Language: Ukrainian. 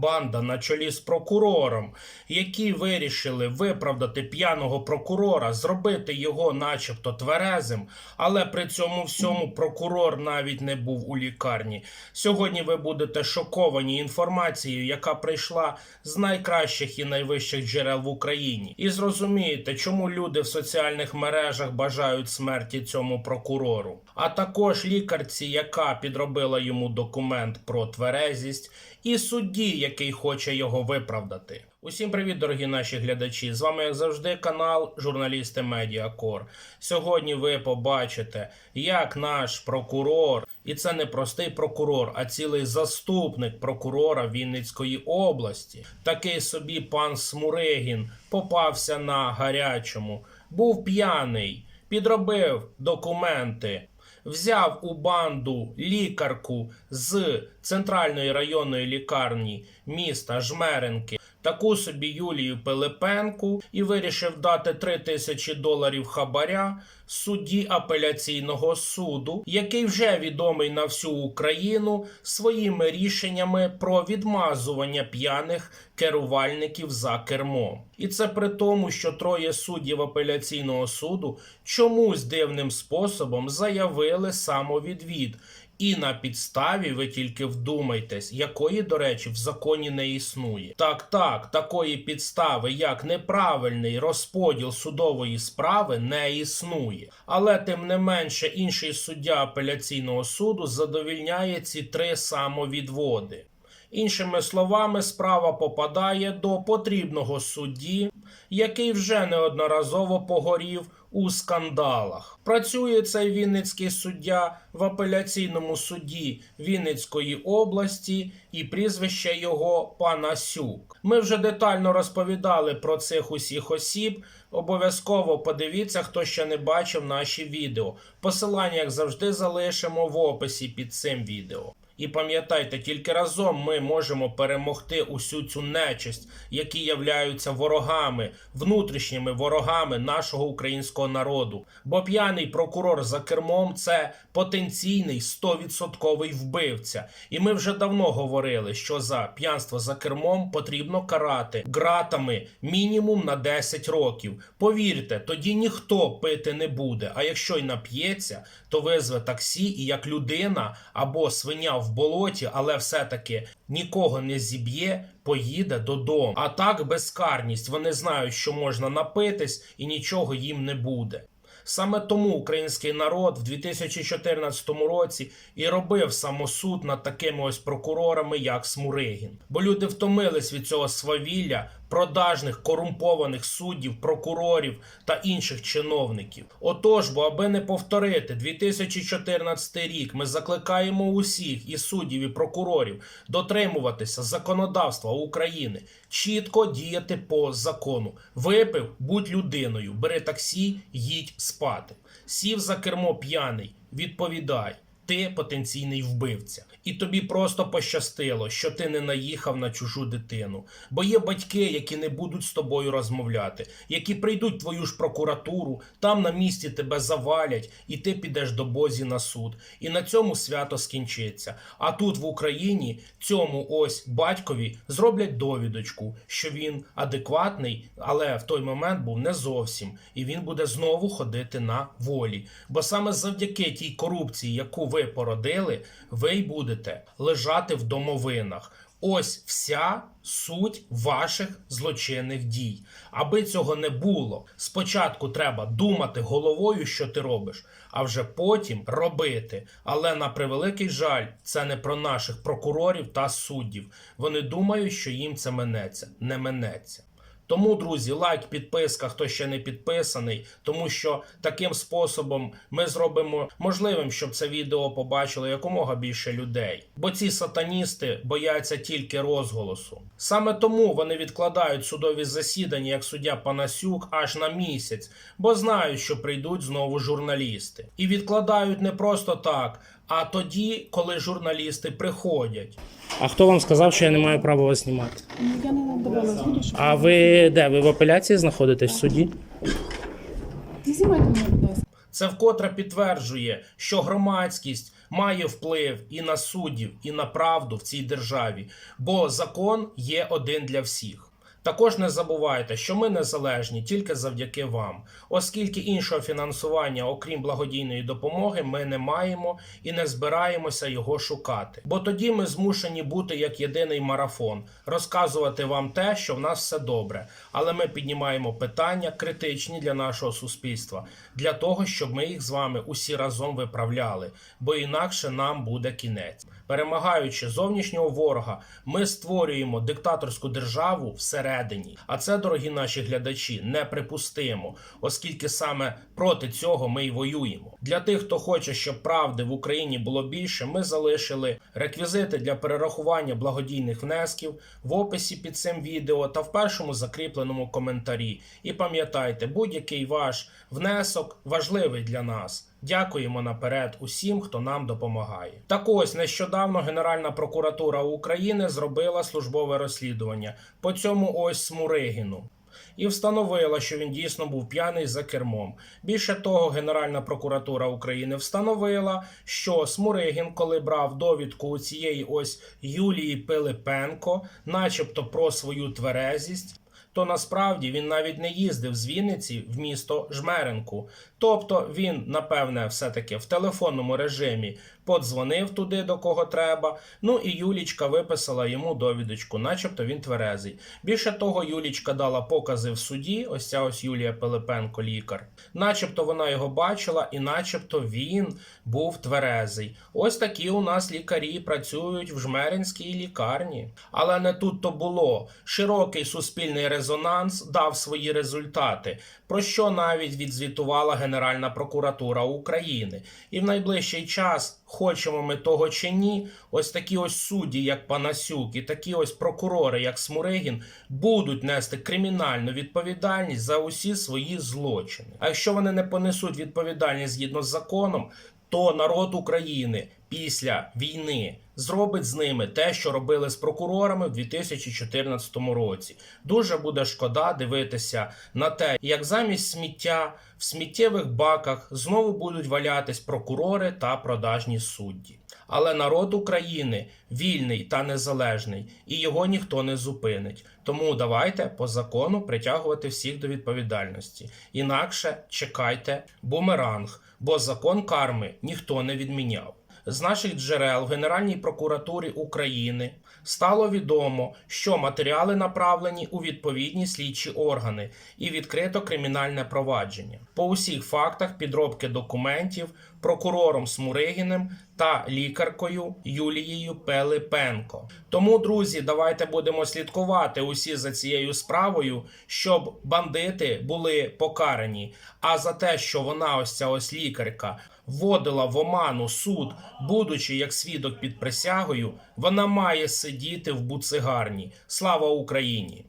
банда на чолі з прокурором, які вирішили виправдати п'яного прокурора, зробити його, начебто, тверезим, але при цьому всьому прокурор навіть не був у лікарні. Сьогодні ви будете шоковані інформацією, яка прийшла з найкращих і найвищих джерел в Україні, і зрозумієте, чому люди в соціальних мережах бажають смерті цьому прокурору, а також лікарці, яка підробила йому документ про тверезість, і судді, який хоче його виправдати. Усім привіт, дорогі наші глядачі! З вами, як завжди, канал Журналісти Медіакор. Сьогодні ви побачите, як наш прокурор, і це не простий прокурор, а цілий заступник прокурора Вінницької області, такий собі пан Смуригін, попався на гарячому, був п'яний, підробив документи. Взяв у банду лікарку з центральної районної лікарні міста Жмеренки, таку собі Юлію Пилипенку, і вирішив дати 3 тисячі доларів хабаря судді апеляційного суду, який вже відомий на всю Україну своїми рішеннями про відмазування п'яних керувальників за кермом. І це при тому, що троє суддів апеляційного суду чомусь дивним способом заявили самовідвід. І на підставі ви тільки вдумайтесь, якої, до речі, в законі не існує. Так, так, такої підстави, як неправильний розподіл судової справи, не існує. Але тим не менше, інший суддя апеляційного суду задовільняє ці три самовідводи. Іншими словами, справа попадає до потрібного судді, який вже неодноразово погорів у скандалах. Працює цей вінницький суддя в апеляційному суді Вінницької області, і прізвище його Панасюк. Ми вже детально розповідали про цих усіх осіб. Обов'язково подивіться, хто ще не бачив наші відео. Посилання, як завжди, залишимо в описі під цим відео. І пам'ятайте, тільки разом ми можемо перемогти усю цю нечисть, які являються ворогами, внутрішніми ворогами нашого українського народу. Бо п'яний прокурор за кермом це потенційний 100% вбивця. І ми вже давно говорили, що за п'янство за кермом потрібно карати ґратами мінімум на 10 років. Повірте, тоді ніхто пити не буде. А якщо й нап'ється, то визве таксі і як людина або свиня в болоті, але все-таки нікого не зіб'є, поїде додому. А так безкарність. Вони знають, що можна напитись, і нічого їм не буде. Саме тому український народ в 2014 році і робив самосуд над такими ось прокурорами, як Смуригін. Бо люди втомились від цього свавілля, продажних корумпованих суддів, прокурорів та інших чиновників. Отож, бо аби не повторити 2014 рік, ми закликаємо усіх і суддів, і прокурорів дотримуватися законодавства України, чітко діяти по закону. Випив, будь людиною, бери таксі, їдь спати. Сів за кермо п'яний, відповідай. Ти потенційний вбивця, і тобі просто пощастило, що ти не наїхав на чужу дитину. Бо є батьки, які не будуть з тобою розмовляти, які прийдуть в твою ж прокуратуру, там на місці тебе завалять, і ти підеш до Бозі на суд. І на цьому свято скінчиться. А тут в Україні цьому ось батькові зроблять довідочку, що він адекватний, але в той момент був не зовсім, і він буде знову ходити на волі. Бо саме завдяки тій корупції, яку ви породили, ви й будете лежати в домовинах. Ось вся суть ваших злочинних дій. Аби цього не було, спочатку треба думати головою, що ти робиш, а вже потім робити. Але на превеликий жаль, це не про наших прокурорів та суддів. Вони думають, що їм це минеться, не минеться. Тому, друзі, лайк, підписка, хто ще не підписаний, тому що таким способом ми зробимо можливим, щоб це відео побачило якомога більше людей. Бо ці сатаністи бояться тільки розголосу. Саме тому вони відкладають судові засідання, як суддя Панасюк, аж на місяць, бо знають, що прийдуть знову журналісти. І відкладають не просто так, а тоді, коли журналісти приходять. А хто вам сказав, що я не маю права вас знімати? Я не надавала згоду, що А ви де? Ви в апеляції знаходитесь в суді? не знімайте мене, будь ласка. Це вкотре підтверджує, що громадськість має вплив і на суддів, і на правду в цій державі, бо закон є один для всіх. Також не забувайте, що ми незалежні тільки завдяки вам, оскільки іншого фінансування, окрім благодійної допомоги, ми не маємо і не збираємося його шукати. Бо тоді ми змушені бути як єдиний марафон, розказувати вам те, що в нас все добре. Але ми піднімаємо питання критичні для нашого суспільства, для того, щоб ми їх з вами усі разом виправляли, бо інакше нам буде кінець. Перемагаючи зовнішнього ворога, ми створюємо диктаторську державу всередині. А це, дорогі наші глядачі, неприпустимо, оскільки саме проти цього ми й воюємо. Для тих, хто хоче, щоб правди в Україні було більше, ми залишили реквізити для перерахування благодійних внесків в описі під цим відео та в першому закріпленому коментарі. І пам'ятайте, будь-який ваш внесок важливий для нас. Дякуємо наперед усім, хто нам допомагає. Так ось нещодавно Генеральна прокуратура України зробила службове розслідування по цьому ось Смуригіну. І встановила, що він дійсно був п'яний за кермом. Більше того, Генеральна прокуратура України встановила, що Смуригін, коли брав довідку у цієї ось Юлії Пилипенко, начебто про свою тверезість, то насправді він навіть не їздив з Вінниці в місто Жмеренку. Тобто він, напевне, все-таки в телефонному режимі подзвонив туди, до кого треба. Ну і Юлічка виписала йому довідочку, начебто він тверезий. Більше того, Юлічка дала покази в суді. Ось ця ось Юлія Пилипенко, лікар. Начебто вона його бачила, і начебто він був тверезий. Ось такі у нас лікарі працюють в жмеринській лікарні. Але не тут то було. Широкий суспільний резонанс дав свої результати, про що навіть відзвітувала Генеральна прокуратура України. І в найближчий час, хочемо ми того чи ні, ось такі ось судді, як Панасюк, і такі ось прокурори, як Смуригін, будуть нести кримінальну відповідальність за усі свої злочини. А якщо вони не понесуть відповідальність згідно з законом, то народ України після війни зробить з ними те, що робили з прокурорами в 2014 році. Дуже буде шкода дивитися на те, як замість сміття в сміттєвих баках знову будуть валятись прокурори та продажні судді. Але народ України вільний та незалежний, і його ніхто не зупинить. Тому давайте по закону притягувати всіх до відповідальності. Інакше чекайте бумеранг, бо закон карми ніхто не відміняв. З наших джерел в Генеральній прокуратурі України стало відомо, що матеріали направлені у відповідні слідчі органи і відкрито кримінальне провадження по усіх фактах підробки документів прокурором Смуригіним та лікаркою Юлією Пелипенко. Тому, друзі, давайте будемо слідкувати усі за цією справою, щоб бандити були покарані. А за те, що вона, ось ця ось лікарка, вводила в оману суд, будучи як свідок під присягою, вона має сидіти в буцигарні. Слава Україні!